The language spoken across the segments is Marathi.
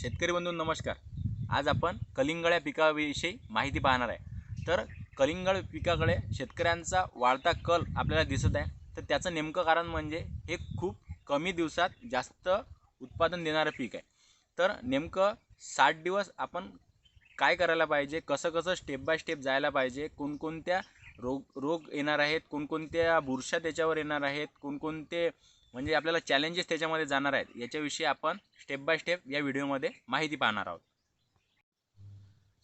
शेतकरी बंधू नमस्कार. आज आपण कलिंगड या पिकाविषयी माहिती पाहणार आहे. तर कलिंगड पिकाकडे शेतकऱ्यांचा वाढता कल आपल्याला दिसत आहे. तर त्याचं नेमकं कारण म्हणजे हे खूप कमी दिवसात जास्त उत्पादन देणारं पीक आहे. तर नेमकं साठ दिवस आपण काय करायला पाहिजे? कसं कसं स्टेप बाय स्टेप जायला पाहिजे? कोणकोणत्या रोग रोग येणार आहेत? कोणकोणत्या बुरशा त्याच्यावर येणार आहेत? कोणकोणते म्हणजे आपल्याला चॅलेंजेस त्याच्यामध्ये जाणार आहेत याच्याविषयी आपण स्टेप बाय स्टेप या व्हिडिओमध्ये माहिती पाहणार आहोत.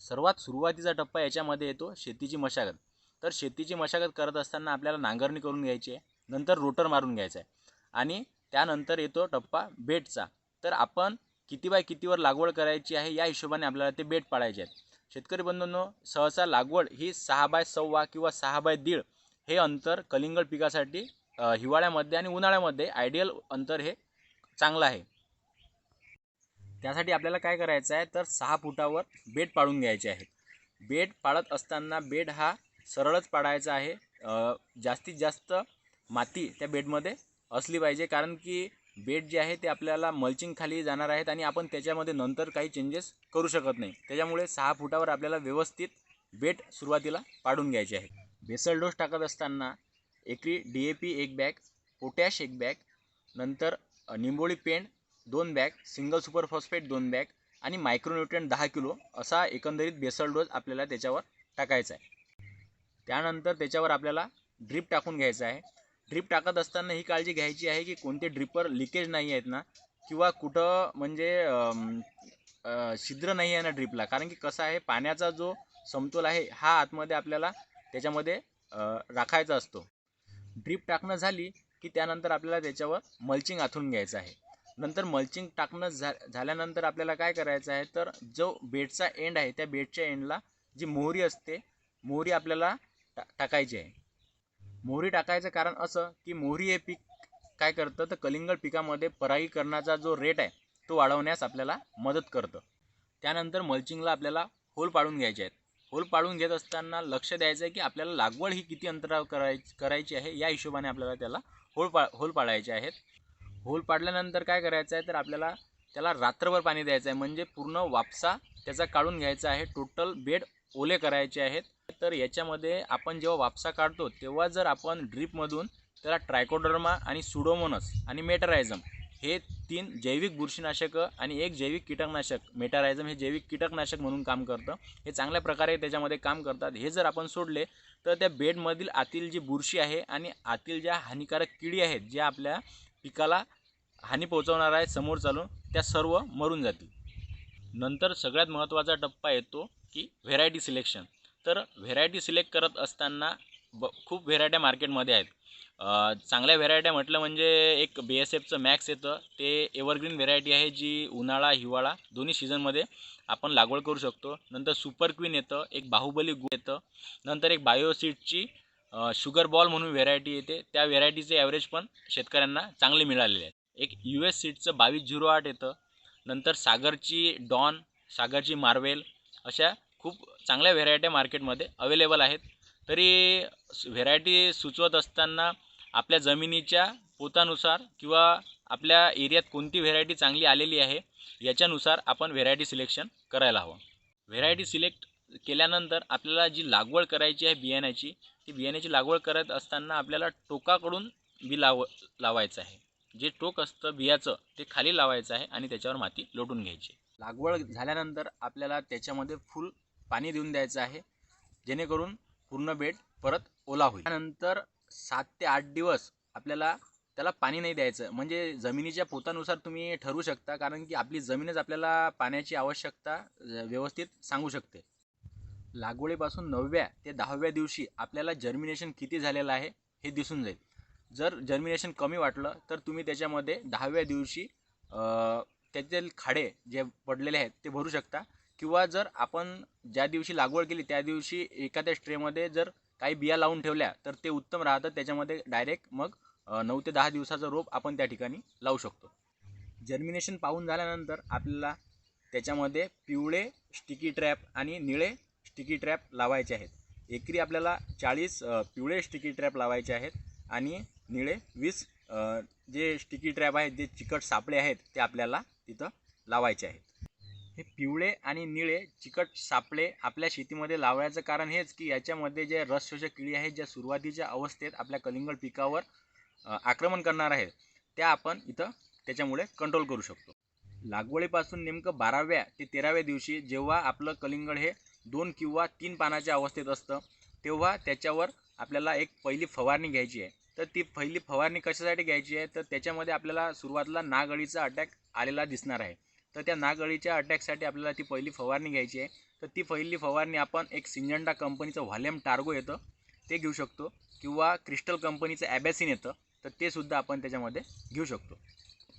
सर्वात सुरुवातीचा टप्पा याच्यामध्ये येतो शेतीची मशागत. तर शेतीची मशागत करत असताना आपल्याला नांगरणी करून घ्यायची आहे नंतर रोटर मारून घ्यायचा आहे आणि त्यानंतर येतो टप्पा बेटचा तर आपण किती बाय कितीवर लागवड करायची आहे या हिशोबाने आपल्याला ते बेट पाडायचे आहेत. शेतकरी बंधूंनो सहसा लागवड ही सहा बाय सव्वा किंवा सहा बाय दीड हे अंतर कलिंगड पिकासाठी हिवाळ्यामध्ये आणि उन्हाळ्यामध्ये आयडियल अंतर हे चांगलं आहे. त्यासाठी आपल्याला काय करायचं आहे? तर सहा फुटावर बेड पाडून घ्यायचे आहेत. बेड पाडत असताना बेड हा सरळच पाडायचा आहे. जास्तीत जास्त माती त्या बेडमध्ये असली पाहिजे. कारण की बेड जे आहे ते आपल्याला मल्चिंगखाली जाणार आहेत आणि आपण त्याच्यामध्ये नंतर काही चेंजेस करू शकत नाही. त्याच्यामुळे सहा फुटावर आपल्याला व्यवस्थित बेड सुरुवातीला पाडून घ्यायचे आहे बेसल डोस टाकत असताना एकरी डी ए पी एक बॅग पोटॅश एक बॅग नंतर निंबोळी पेंड दोन बॅग सिंगल सुपर फॉस्फेट दोन बॅग आणि मायक्रोन्युट्रियन दहा किलो असा एकंदरीत बेसल डोस आपल्याला त्याच्यावर टाकायचा आहे. त्यानंतर त्याच्यावर आपल्याला ड्रीप टाकून घ्यायचा आहे. ड्रीप टाकत असताना ही काळजी घ्यायची आहे की कोणते ड्रिपर लिकेज नाही आहेत ना किंवा कुठं म्हणजे छिद्र नाही आहे ना ड्रिपला कारण की कसं आहे पाण्याचा जो समतोल आहे हा आतमध्ये आपल्याला त्याच्यामध्ये राखायचा असतो. ड्रीप टाकणं झाली की त्यानंतर आपल्याला त्याच्यावर मल्चिंग आथून घ्यायचं आहे. नंतर मल्चिंग टाकणं झा झाल्यानंतर आपल्याला काय करायचं आहे? तर जो बेडचा एंड आहे त्या बेडच्या एंडला जी मोहरी असते मोहरी आपल्याला टा टाकायची आहे. मोहरी टाकायचं कारण असं की मोहरी हे पीक काय करतं? तर कलिंगड पिकामध्ये परागीकरणाचा जो रेट आहे तो वाढवण्यास आपल्याला मदत करतं. त्यानंतर मल्चिंगला आपल्याला होल पाडून घ्यायचे आहेत. होल पाडून घेत असताना लक्ष द्यायचं आहे की आपल्याला लागवड ही किती अंतरावर करायची करायची आहे या हिशोबाने आपल्याला त्याला होल पा होल पाडायचे आहेत. होल पाडल्यानंतर काय करायचं आहे तर आपल्याला त्याला रात्रभर पाणी द्यायचं आहे म्हणजे पूर्ण वापसा त्याचा काढून घ्यायचा आहे. टोटल बेड ओले करायचे आहेत. तर याच्यामध्ये आपण जेव्हा वापसा काढतो तेव्हा जर आपण ड्रीपमधून त्याला ट्रायकोडर्मा आणि सुडोमोनस आणि मेटरायझम हे तीन जैविक बुरशीनाशकं आणि एक जैविक कीटकनाशक मेटारायझम हे जैविक कीटकनाशक म्हणून काम करतं. हे चांगल्या प्रकारे त्याच्यामध्ये काम करतात. हे जर आपण सोडले तर त्या बेडमधील आतील जी बुरशी आहे आणि आतील ज्या हानिकारक किडी आहेत ज्या आपल्या पिकाला हानी पोहोचवणार आहेत समोर चालून त्या सर्व मरून जातील. नंतर सगळ्यात महत्त्वाचा टप्पा येतो की व्हेरायटी सिलेक्शन तर व्हेरायटी सिलेक्ट करत असताना ब खूप व्हेरायट्या मार्केटमध्ये आहेत. चांगल्या व्हेरायट्या म्हटलं म्हणजे एक बी एस एफचं मॅक्स येतं. ते एव्हरग्रीन व्हेरायटी आहे जी उन्हाळा हिवाळा दोन्ही सीझनमध्ये आपण लागवड करू शकतो. नंतर सुपर क्वीन येतं एक बाहुबली गु येतं. नंतर एक बायोसीडची शुगर बॉल म्हणून व्हेरायटी येते. त्या व्हेरायटीचे ॲव्हरेज पण शेतकऱ्यांना चांगले मिळालेले आहेत. एक यू एस सीडचं बावीस झिरो आठ येतं. नंतर सागरची डॉन सागरची मार्वेल अशा खूप चांगल्या व्हेरायट्या मार्केटमध्ये अवेलेबल आहेत. तरी व्हेरायटी सुचवत असताना आपल्या जमिनीच्या पोतानुसार किंवा आपल्या एरियात कोणती व्हेरायटी चांगली आलेली आहे याच्यानुसार आपण व्हेरायटी सिलेक्शन करायला हवं. व्हेरायटी सिलेक्ट केल्यानंतर आपल्याला जी लागवड करायची आहे बियाण्याची ती बियाण्याची लागवड करत असताना आपल्याला टोकाकडून बी लाव लावायचं आहे. जे टोक असतं बियाचं ते खाली लावायचं आहे आणि त्याच्यावर माती लोटून घ्यायची. लागवड झाल्यानंतर आपल्याला त्याच्यामध्ये फुल पाणी देऊन द्यायचं आहे जेणेकरून पूर्ण बेड परत ओला होईल. त्यानंतर सात ते आठ दिवस आपल्याला त्याला पाणी नाही द्यायचं. म्हणजे जमिनीच्या पोतानुसार तुम्ही ठरवू शकता कारण की आपली जमीनच आपल्याला पाण्याची आवश्यकता व्यवस्थित सांगू शकते. लागवडीपासून नवव्या ते दहाव्या दिवशी आपल्याला जर्मिनेशन किती झालेलं आहे हे दिसून जाईल. जर जर्मिनेशन कमी वाटलं तर तुम्ही त्याच्यामध्ये दहाव्या दिवशी त्याचे त्यातील खाडे जे पडलेले आहेत ते भरू शकता. किंवा जर आपण ज्या दिवशी लागवड केली त्या दिवशी एखाद्या स्ट्रेमध्ये जर काही बिया लावून ठेवल्या तर ते उत्तम राहतं त्याच्यामध्ये डायरेक्ट मग नऊ ते दहा दिवसाचं रोप आपण त्या ठिकाणी लावू शकतो. जर्मिनेशन पाहून झाल्यानंतर आपल्याला त्याच्यामध्ये पिवळे स्टिकी ट्रॅप आणि निळे स्टिकी ट्रॅप लावायचे आहेत. एकरी आपल्याला चाळीस पिवळे स्टिकी ट्रॅप लावायचे आहेत आणि निळे वीस जे स्टिकी ट्रॅप आहेत जे चिकट सापळे आहेत ते आपल्याला तिथं लावायचे आहेत. हे पिवळे आणि निळे चिकट सापळे आपल्या शेतीमध्ये लावायचं कारण हेच की याच्यामध्ये जे रसशोषक किडी आहेत ज्या सुरुवातीच्या अवस्थेत आपल्या कलिंगड पिकावर आक्रमण करणार आहेत त्या आपण इथं त्याच्यामुळे कंट्रोल करू शकतो. लागवडीपासून नेमकं बाराव्या ते तेराव्या दिवशी जेव्हा आपलं कलिंगड हे दोन किंवा तीन पानाच्या अवस्थेत असतं तेव्हा त्याच्यावर आपल्याला एक पहिली फवारणी घ्यायची आहे. तर ती पहिली फवारणी कशासाठी घ्यायची आहे? तर त्याच्यामध्ये आपल्याला सुरुवातीला नागअळीचा अटॅक आलेला दिसणार आहे. तर त्या नागअळीच्या अटॅकसाठी आपल्याला ती पहिली फवारणी घ्यायची आहे. तर ती पहिली फवारणी आपण एक सिंजंडा कंपनीचं व्हॉल्यूम टार्गो येतं ते घेऊ शकतो. किंवा क्रिस्टल कंपनीचं ॲबॅसिन येतं तर ते सुद्धा आपण त्याच्यामध्ये घेऊ शकतो.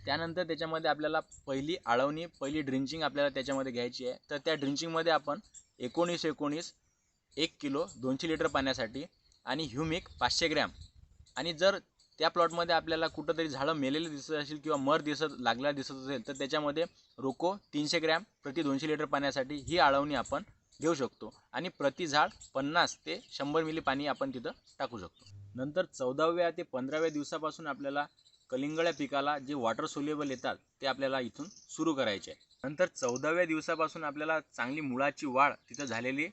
त्यानंतर त्याच्यामध्ये आपल्याला पहिली आळवणी पहिली ड्रिंचिंग आपल्याला त्याच्यामध्ये घ्यायची आहे. तर त्या ड्रिंचिंगमध्ये आपण एकोणीस एकोणीस एक किलो दोनशे लिटर पाण्यासाठी आणि ह्युमिक पाचशे ग्रॅम. आणि जर त्या प्लॉटमध्ये आपल्याला कुठंतरी झाडं मेलेली दिसत असेल किंवा मर दिसत लागलेला दिसत असेल तर त्याच्यामध्ये रोको तीनशे ग्रॅम प्रति दोनशे लिटर पाण्यासाठी ही आळवणी आपण घेऊ शकतो. आणि प्रति झाड पन्नास ते शंभर मिली पाणी आपण तिथं टाकू शकतो. नंतर चौदाव्या ते पंधराव्या दिवसापासून आपल्याला कलिंगळ्या पिकाला जे वॉटर सोल्युबल येतात ते आपल्याला इथून सुरू करायचे आहे. नंतर चौदाव्या दिवसापासून आपल्याला चांगली मुळाची वाढ तिथं झालेली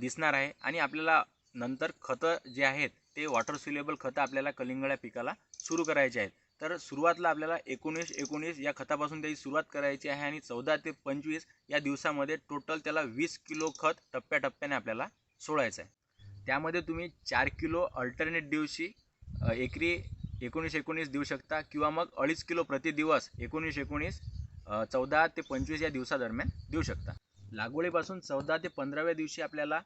दिसणार आहे. आणि आपल्याला नंतर खतं जे आहेत ते वॉटर सुलेबल खतं आपल्याला कलिंगळ्या पिकाला सुरू करायचे आहेत. तर सुरुवातला आपल्याला एकोणीस एकोणीस या खतापासून त्याची सुरुवात करायची आहे आणि चौदा ते पंचवीस या दिवसामध्ये टोटल त्याला वीस किलो खत टप्प्याटप्प्याने आपल्याला सोडायचं आहे. त्यामध्ये तुम्ही चार किलो अल्टरनेट दिवशी एकरी एकोणीस एकोणीस देऊ शकता किंवा मग अडीच किलो प्रति दिवस एकोणीस एकोणीस चौदा ते पंचवीस या दिवसादरम्यान देऊ शकता. लागवडीपासून चौदा ते पंधराव्या दिवशी आपल्याला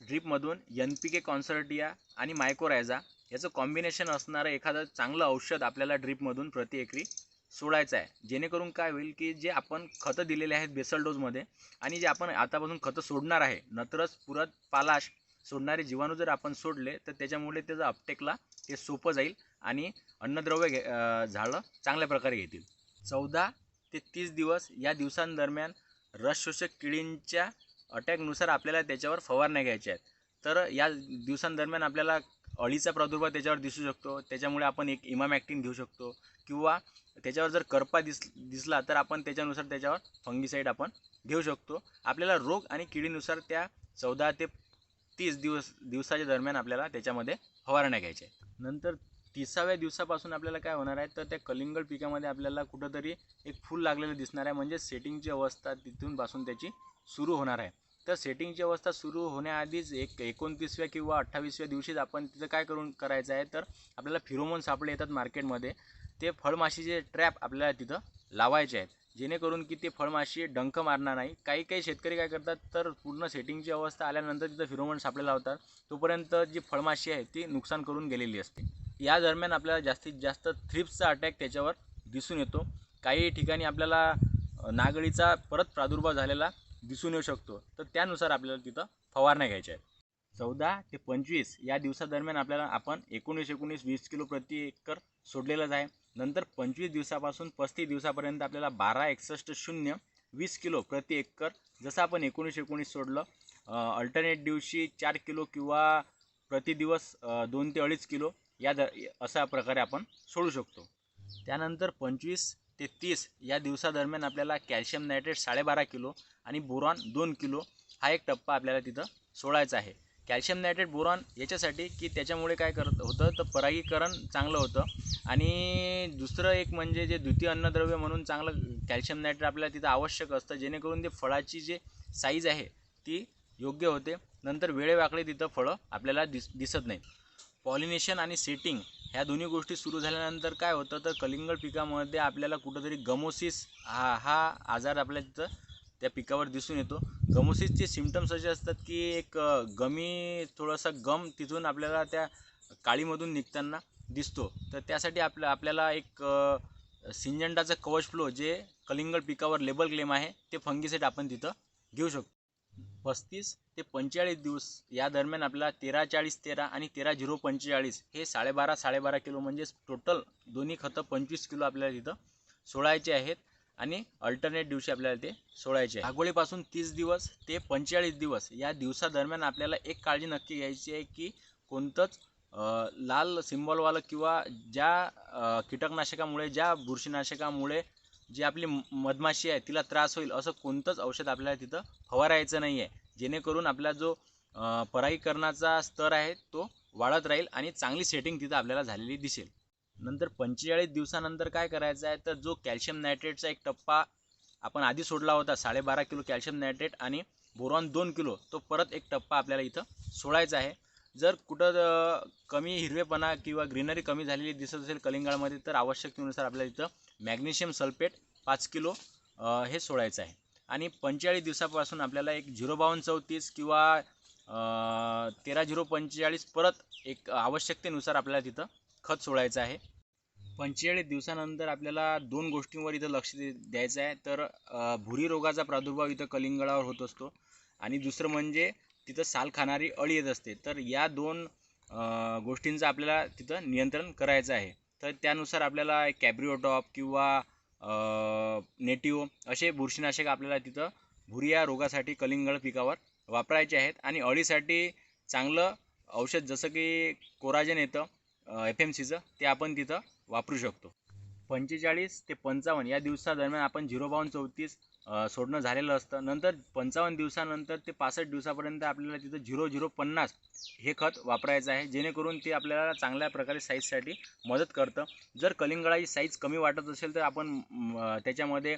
ड्रीपमधून एन पी के कॉन्सर्टिया आणि मायकोरायझा याचं कॉम्बिनेशन असणारं एखादं चांगलं औषध आपल्याला ड्रीपमधून प्रति एकरी सोडायचं आहे. जेणेकरून काय होईल की जे आपण खतं दिलेले आहेत बेसल डोजमध्ये आणि जे आपण आतापासून खतं सोडणार आहे नत्रच पुरत पालाश सोडणारे जीवाणू जर आपण सोडले तर त्याच्यामुळे त्याचं अपटेकला ते सोपं जाईल आणि अन्नद्रव्य घे झाडं चांगल्या प्रकारे घेतील. चौदा ते तीस दिवस या दिवसांदरम्यान रसशोषक किडींच्या अटॅकनुसार आपल्याला त्याच्यावर फवारण्या घ्यायच्या आहेत. तर या दिवसांदरम्यान आपल्याला अळीचा प्रादुर्भाव त्याच्यावर दिसू शकतो. त्याच्यामुळे आपण एक इमामॅक्टिन घेऊ शकतो. किंवा त्याच्यावर जर करपा दिस दिसला तर आपण त्याच्यानुसार त्याच्यावर फंगिसाईड आपण घेऊ शकतो. आपल्याला रोग आणि किडीनुसार त्या चौदा ते तीस दिवस दिवसाच्या दरम्यान आपल्याला त्याच्यामध्ये फवारण्या घ्यायच्या आहेत. नंतर तिसाव्या दिवसापासून आपल्याला काय होणार आहे? तर त्या कलिंगड पिकामध्ये आपल्याला कुठंतरी एक फूल लागलेलं दिसणार आहे. म्हणजे सेटिंगची अवस्था तिथून पासून त्याची सुरू होणार आहे. तर सेटिंगची अवस्था सुरू होण्याआधीच एक एकोणतीसव्या किंवा अठ्ठावीसव्या दिवशीच आपण तिथं काय करून करायचं आहे तर आपल्याला फिरोमोन सापळे येतात मार्केटमध्ये. ते फळमाशीचे ट्रॅप आपल्याला तिथं लावायचे आहेत. जेणेकरून की ते फळमाशी डंक मारणार नाही. काही काही शेतकरी काय करतात तर पूर्ण सेटिंगची अवस्था आल्यानंतर तिथं फिरोमोन सापळे लावतात तोपर्यंत जी फळमाशी आहे ती नुकसान करून गेलेली असते. या दरम्यान आपल्याला जास्तीत जास्त थ्रिप्सचा अटॅक त्याच्यावर दिसून येतो. काही ठिकाणी आपल्याला नागळीचा परत प्रादुर्भाव झालेला दिसून येऊ शकतो. तर त्यानुसार आपल्याला तिथं फवारण्या घ्यायच्या आहेत. चौदा ते पंचवीस या दिवसादरम्यान आपल्याला आपण एकोणीस एकोणीस वीस किलो प्रति एकर सोडलेलंच आहे. नंतर पंचवीस दिवसापासून पस्तीस दिवसापर्यंत आपल्याला बारा एकसष्ट शून्य वीस किलो प्रति एकर जसं आपण एकोणीस एकोणीस सोडलं अल्टरनेट दिवशी चार किलो किंवा प्रति दिवस दोन ते अडीच किलो या द अशा प्रकारे आपण सोडू शकतो. त्यानंतर पंचवीस ते तीस या दिवसादरम्यान आपल्याला कॅल्शियम नायट्रेट साडेबारा किलो आणि बोरॉन दोन किलो हा एक टप्पा आपल्याला तिथं सोडायचा आहे. कॅल्शियम नायट्रेट बोरॉन याच्यासाठी की त्याच्यामुळे काय करत होतं तर परागीकरण चांगलं होतं. आणि दुसरं एक म्हणजे जे द्वितीय अन्नद्रव्य म्हणून चांगलं कॅल्शियम नायट्रेट आपल्याला तिथं आवश्यक असतं जेणेकरून ते फळाची जे साईज आहे ती योग्य होते. नंतर वेळेवाकडे तिथं फळं आपल्याला दिस दिसत नाहीत. पॉलिनेशन आणि सेटिंग ह्या दोन्ही गोष्टी सुरू झाल्यानंतर काय होतं तर कलिंगड पिकामध्ये आपल्याला कुठंतरी गमोसिस हा हा आजार आपल्या तिथं त्या पिकावर दिसून येतो. गमोसिसचे सिमटम्स असे असतात की एक गमी थोडासा गम तिथून आपल्याला त्या काळीमधून निघताना दिसतो. तर त्यासाठी आपल्या आपल्याला एक सिंजंडाचं सिंजंटाचं कवच फ्लो जे कलिंगड पिकावर लेबल क्लेम आहे ते फंगीसेट आपण तिथं घेऊ शकतो. पस्तीस ते पंचेचाळीस दिवस या दरम्यान आपल्याला तेरा चाळीस तेरा आणि तेरा झिरो पंचेचाळीस हे साडेबारा साडेबारा किलो म्हणजेच टोटल दोन्ही खतं पंचवीस किलो आपल्याला तिथं सोडायचे आहेत आणि अल्टरनेट दिवशी आपल्याला ते सोडायचे आहे लागवडीपासून तीस दिवस ते पंचेचाळीस दिवस या दिवसादरम्यान आपल्याला एक काळजी नक्की घ्यायची आहे की कोणतंच लाल सिम्बॉलवालं किंवा ज्या कीटकनाशकामुळे ज्या बुरशीनाशकामुळे जी आपली म- मधमाशी आहे तिला त्रास होईल असं कोणतंच औषध आपल्याला तिथं फवारायचं नाही आहे जेणेकरून आपला जो परागीकरणाचा स्तर आहे तो वाढत राहील आणि चांगली सेटिंग तिथं आपल्याला झालेली दिसेल. नंतर पंचेचाळीस दिवसानंतर काय करायचं आहे तर जो कॅल्शियम नायट्रेटचा एक टप्पा आपण आधी सोडला होता साडेबारा किलो कॅल्शियम नायट्रेट आणि बोरॉन दोन किलो तो परत एक टप्पा आपल्याला इथं सोडायचा आहे. जर कुठं कमी हिरवेपणा किंवा ग्रीनरी कमी झालेली दिसत असेल कलिंगाळमध्ये तर आवश्यकतेनुसार आपल्याला इथं मॅग्नेशियम सल्फेट पाच किलो हे सोडायचं आहे. आणि पंचेचाळीस दिवसापासून आपल्याला एक झिरो बावन्न चौतीस किंवा तेरा झिरो पंचेचाळीस परत एक आवश्यकतेनुसार आपल्याला तिथं खत सोडायचं आहे. पंचेचाळीस दिवसानंतर आपल्याला दोन गोष्टींवर इथं लक्ष दे द्यायचं आहे. तर भुरी रोगाचा प्रादुर्भाव इथं कलिंगडावर होत असतो. आणि दुसरं म्हणजे तिथं साल खाणारी अळी येत असते. तर या दोन गोष्टींचं आपल्याला तिथं नियंत्रण करायचं आहे. तर त्यानुसार आपल्याला कॅब्रिओटॉप किंवा नेटिओ असे बुरशीनाशक आपल्याला तिथं भुरिया रोगासाठी कलिंगड पिकावर वापरायचे आहेत. आणि अळीसाठी चांगलं औषध जसं की कोराजेन येतं एफ एम सीचं ते आपण तिथं वापरू शकतो. पंचेचाळीस ते पंचावन्न या दिवसादरम्यान आपण झिरो बावन्न चौतीस सोडणं झालेलं असतं. नंतर पंचावन्न दिवसानंतर ते पासष्ट दिवसापर्यंत आपल्याला तिथं झिरो झिरो पन्नास हे खत वापरायचं आहे. जेणेकरून ते आपल्याला चांगल्या प्रकारे साईजसाठी मदत करतं. जर कलिंगळाची साईज कमी वाटत असेल तर आपण त्याच्यामध्ये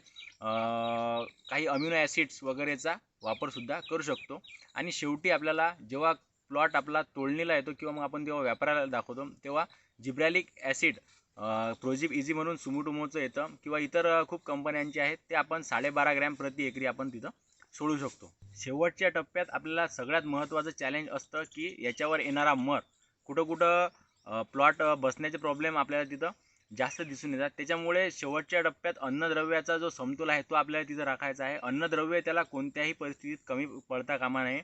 काही अमिनो ॲसिड्स वगैरेचा वापरसुद्धा करू शकतो. आणि शेवटी आपल्याला जेव्हा प्लॉट आपला तोडणीला येतो किंवा मग आपण जेव्हा व्यापाराला दाखवतो तेव्हा जिब्रॅलिक ॲसिड प्रोजिप इझी म्हणून सुमुटुमोचं येतं किंवा इतर खूप कंपन्यांचे आहेत ते आपण साडेबारा ग्रॅम प्रति एकरी आपण तिथं सोडू शकतो. शेवटच्या टप्प्यात आपल्याला सगळ्यात महत्त्वाचं चॅलेंज असतं की याच्यावर येणारा मर कुठं कुठं प्लॉट बसण्याचे प्रॉब्लेम आपल्याला तिथं जास्त दिसून येतात. त्याच्यामुळे शेवटच्या टप्प्यात अन्नद्रव्याचा जो समतोल आहे तो आपल्याला तिथं राखायचा आहे. अन्नद्रव्य त्याला कोणत्याही परिस्थितीत कमी पडता कामा नये.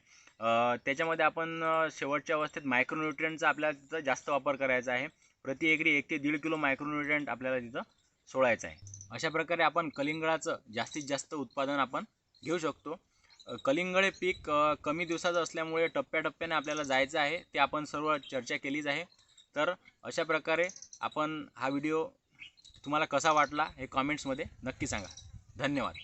त्याच्यामध्ये आपण शेवटच्या अवस्थेत मायक्रोन्युट्रियनचा आपल्याला तिथं जास्त वापर करायचा आहे. प्रति एकरी एक ते दीड किलो मायक्रोन्युट्रियंट आपल्याला तिथं सोडायचं आहे. अशा प्रकारे आपण कलिंगडाचं जास्तीत जास्त उत्पादन आपण घेऊ शकतो. कलिंगड हे पीक कमी दिवसाचं असल्यामुळे टप्प्याटप्प्याने आपल्याला जायचं आहे ते आपण सर्व चर्चा केलीच आहे. तर अशा प्रकारे आपण हा व्हिडिओ तुम्हाला कसा वाटला हे कॉमेंट्समध्ये नक्की सांगा. धन्यवाद.